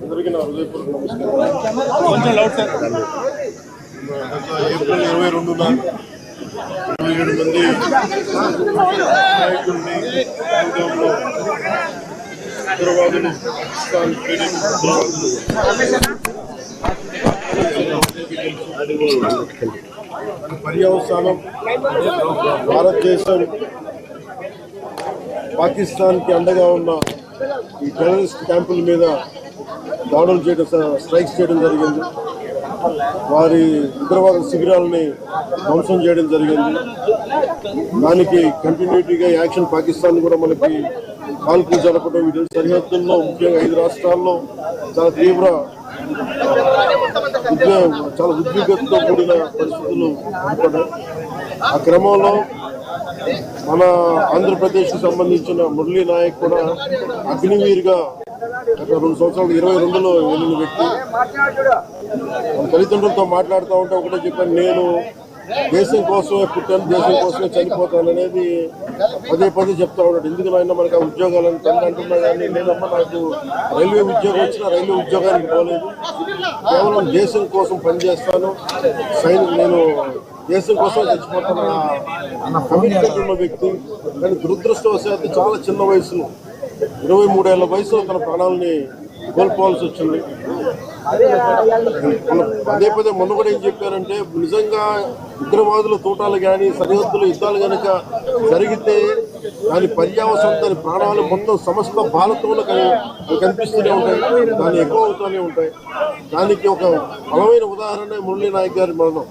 అందరికీ నా హృదయపూర్వక నమస్కారం ఏప్రిల్ ఇరవై రెండున ఇరవై ఏడు మంది నాయకుల్ని బెల్గాంలో ఉగ్రవాదులు పాకిస్తాన్ పీడిత ఉగ్రవాదులు పర్యవసానం భారతదేశం పాకిస్తాన్కి అండగా ఉన్న ఈ టెర్రరిస్ట్ క్యాంపుల మీద దాడులు చేయడం స్ట్రైక్స్ చేయడం జరిగింది. వారి ఉగ్రవాద శిబిరాలని ధ్వంసం చేయడం జరిగింది. దానికి కంటిన్యూటీగా యాక్షన్ పాకిస్తాన్ కూడా మనకి కాల్పులు జరపడం వీటి సరిహద్దుల్లో ముఖ్యంగా ఐదు రాష్ట్రాల్లో చాలా తీవ్ర ఉద్వేగం చాలా ఉద్విగ్నతతో కూడిన పరిస్థితులు ఆ క్రమంలో మన ఆంధ్రప్రదేశ్కి సంబంధించిన మురళీ నాయక్ కూడా అగ్నివీరుగా గత రెండు సంవత్సరాలు ఇరవై రెండులో వెళ్ళిన వ్యక్తి. తల్లిదండ్రులతో మాట్లాడుతూ ఉంటే ఒకటే చెప్పాను నేను దేశం కోసమే పుట్టాను దేశం కోసమే చనిపోతాను అనేది పదే పదే చెప్తా ఉన్నాడు. ఎందుకు నాయన మనకు ఆ ఉద్యోగాలను తల్లి అంటున్నా కానీ లేదమ్మా నాకు రైల్వే ఉద్యోగం వచ్చినా రైల్వే ఉద్యోగానికి పోలేదు. కేవలం దేశం కోసం పనిచేస్తాను. సైనిక నేను దేశం కోసం చచ్చిపోతున్న అన్న ఉన్న వ్యక్తి కానీ దురదృష్టవశాత్తు చాలా చిన్న వయసులో ఇరవై మూడేళ్ళ వయసులో తన ప్రాణాలని కోల్పోవాల్సి వచ్చింది. పదే పదే మొన్న కూడా ఏం చెప్పారంటే నిజంగా ఉగ్రవాదుల తోటాలు కానీ సరిహద్దులు యుద్ధాలు కనుక జరిగితే దాని పర్యావసరం దాని ప్రాణాలు మొత్తం సమస్త బాలతోలు కనిపిస్తూనే ఉంటాయి. దాన్ని ఎక్కువ అవుతూనే ఉంటాయి. దానికి ఒక బలమైన ఉదాహరణ మురళీ నాయక్ గారి మరణం.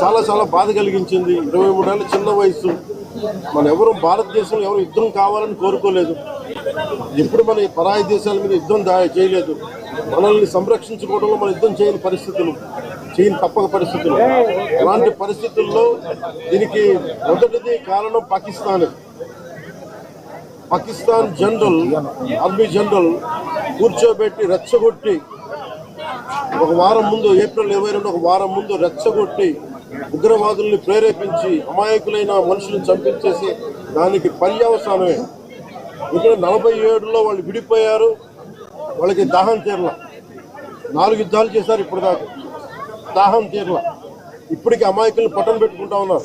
చాలా చాలా బాధ కలిగించింది. ఇరవై మూడేళ్ళ చిన్న వయసు మన ఎవరు భారతదేశంలో ఎవరు యుద్ధం కావాలని కోరుకోలేదు. ఎప్పుడు మన ఈ పరాయి దేశాల మీద యుద్ధం దా చేయలేదు. మనల్ని సంరక్షించుకోవడంలో మన యుద్ధం చేయని పరిస్థితులు చేయని తప్పక పరిస్థితులు. అలాంటి పరిస్థితుల్లో దీనికి మొదటిది కారణం Pakistan. Pakistan general army general కూర్చోబెట్టి రెచ్చగొట్టి ఒక వారం ముందు ఏప్రిల్ ఇరవై రెండు ఒక వారం ముందు రెచ్చగొట్టి ఉగ్రవాదుల్ని ప్రేరేపించి అమాయకులైన మనుషులను చంపించేసి దానికి పర్యవసానమే ఇక్కడ నలభై ఏడులో వాళ్ళు విడిపోయారు. వాళ్ళకి దాహం తీరల. నాలుగు యుద్ధాలు చేశారు ఇప్పుడు దాకా దాహం తీరల. ఇప్పటికి అమాయకులను పట్టం పెట్టుకుంటా ఉన్నారు.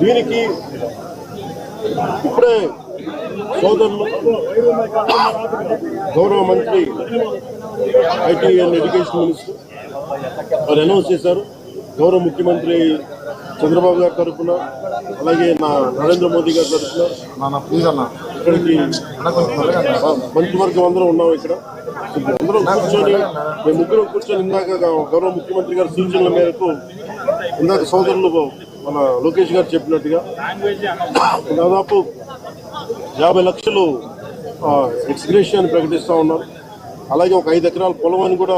దీనికి ఇప్పుడే సోదరులు గౌరవ మంత్రి ఐటీ అండ్ ఎడ్యుకేషన్ మినిస్టర్ వారు అనౌన్స్ చేశారు. గౌరవ ముఖ్యమంత్రి చంద్రబాబు గారి తరఫున అలాగే నా నరేంద్ర మోదీ గారి తరఫున ఇక్కడికి అన్న కొంచెం మంత్రివర్గం ఉన్నాం ఇక్కడ. అందరూ కూర్చొని మేము ముగ్గురు కూర్చొని ఇందాక గౌరవ ముఖ్యమంత్రి గారి సూచనల మేరకు ఇందాక సోదరులు మన లోకేష్ గారు చెప్పినట్టుగా దాదాపు యాభై లక్షలు ఎక్స్గ్రేషియా ప్రకటిస్తూ ఉన్నారు. అలాగే ఒక ఐదు ఎకరాల పొలం అని కూడా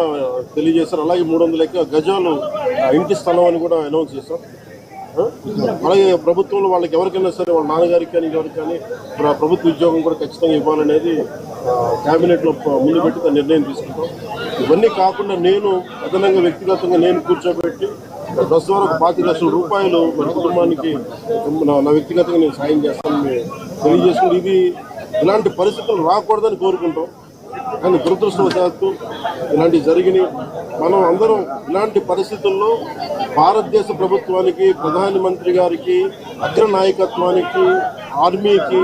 తెలియజేశారు. అలాగే మూడు వందల గజాలు ఆ, ఇంటి స్థలం అని కూడా అనౌన్స్ చేశారు. అలాగే ప్రభుత్వంలో వాళ్ళకి ఎవరికైనా సరే వాళ్ళ నాన్నగారికి కానీ ఎవరికి కానీ ప్రభుత్వ ఉద్యోగం కూడా ఖచ్చితంగా ఇవ్వాలనేది క్యాబినెట్లో ముందు పెట్టి దాని నిర్ణయం తీసుకుంటాం. ఇవన్నీ కాకుండా నేను అదనంగా వ్యక్తిగతంగా నేను కూర్చోబెట్టి ప్రస్తుతం వరకు పాతి లక్షల రూపాయలు మన కుటుంబానికి నా- నా వ్యక్తిగతంగా నేను సాయం చేస్తానని తెలియజేసుకుంటే ఇది ఇలాంటి పరిస్థితులు రాకూడదని కోరుకుంటాం. కానీ దురదృష్టవశాత్తు ఇలాంటివి జరిగినాయి. మనం అందరం ఇలాంటి పరిస్థితుల్లో భారతదేశ ప్రభుత్వానికి ప్రధానమంత్రి గారికి అగ్ర నాయకత్వానికి ఆర్మీకి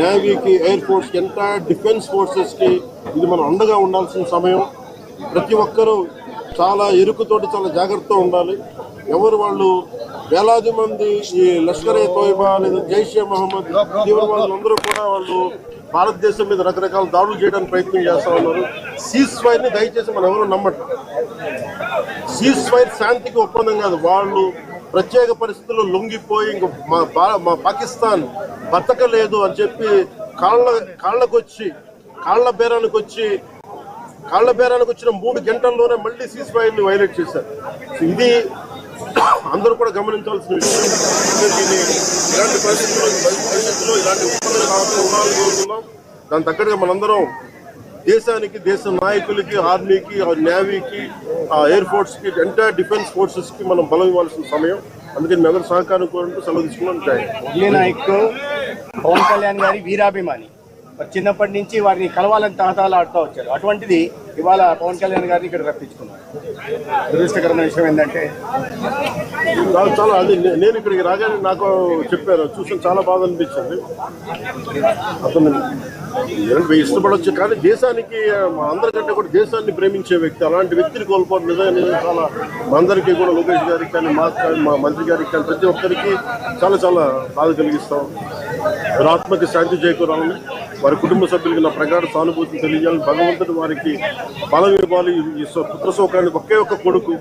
నేవీకి ఎయిర్ ఫోర్స్కి ఎంటైర్ డిఫెన్స్ ఫోర్సెస్కి ఇది మనం అండగా ఉండాల్సిన సమయం. ప్రతి ఒక్కరూ చాలా ఎరుకుతోటి చాలా జాగ్రత్తగా ఉండాలి. ఎవరు వాళ్ళు వేలాది మంది ఈ లష్కర్ ఏ తోయిబా లేదా జైషే మహమ్మద్ తీవ్రవాదులు అందరూ కూడా వాళ్ళు భారతదేశం మీద రకరకాల దాడులు చేయడానికి ప్రయత్నం చేస్తా ఉన్నారు. సీజ్ ఫైర్ని దయచేసి మనం ఎవరు నమ్మటం సీజ్ ఫైర్ శాంతికి ఒప్పందం కాదు. వాళ్ళు ప్రత్యేక పరిస్థితుల్లో లొంగిపోయి ఇంక మా పాకిస్తాన్ బతకలేదు అని చెప్పి కాళ్ళ కాళ్ళకొచ్చి కాళ్ళ బేరానికి వచ్చి కాళ్ళ బేరానికి వచ్చిన మూడు గంటల్లోనే మళ్ళీ సీజ్ ఫైర్ని వైలేట్ చేశారు. ఇది అందరూ కూడా గమనించాల్సిన విషయం ఇలాంటి పరిస్థితుల్లో భవిష్యత్తులో ఇలాంటి ఒప్పందాలు కావాలని ఉండాలని కోరుతున్నాం దాని తగ్గట్టుగా మనందరం దేశానికి దేశ నాయకులకి ఆర్మీకి ఆ నేవీకి ఆ ఎయిర్ ఫోర్స్కి ఎంటైర్ డిఫెన్స్ ఫోర్సెస్కి మనం బలం ఇవ్వాల్సిన సమయం. అందుకని మీ అందరూ సహకారం కోరుకుంటూ సెలవు తీసుకున్నాం నాయక్ పవన్ కళ్యాణ్ గారి వీరాభిమాని. చిన్నప్పటి నుంచి వారిని కలవాలని తహతాలు ఆడుతూ వచ్చారు. అటువంటిది ఇవాళ పవన్ కళ్యాణ్ గారిని ఇక్కడ రప్పించుకున్నారు. దురదృష్టకరమైన విషయం ఏంటంటే చాలా చాలా అది నేను ఇక్కడికి రాగానే నాకు చెప్పారు చూసిన చాలా బాధ అనిపించింది. అతను ఇష్టపడవచ్చు కానీ దేశానికి మా అందరికంటే కూడా దేశాన్ని ప్రేమించే వ్యక్తి అలాంటి వ్యక్తిని కోల్పోవడం నిజంగా నిజంగా చాలా అందరికీ కూడా లోకేష్ గారికి కానీ మా కానీ మా మంత్రి గారికి కానీ ప్రతి ఒక్కరికి చాలా చాలా బాధ కలిగిస్తాం. వారి ఆత్మకి శాంతి చేకూరాలని వారి కుటుంబ సభ్యులకి నా ప్రగాఢ సానుభూతిని తెలియజేయాలని భగవంతుడు వారికి బలం ఇవ్వాలి. ఈ సో- పుత్ర శోకానికి ఒకే ఒక్క కొడుకు.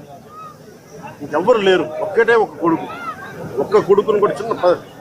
ఇంకెవ్వరు లేరు. ఒక్కటే ఒక కొడుకు. ఒక్క కొడుకుని కూడా చిన్న ప-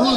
に。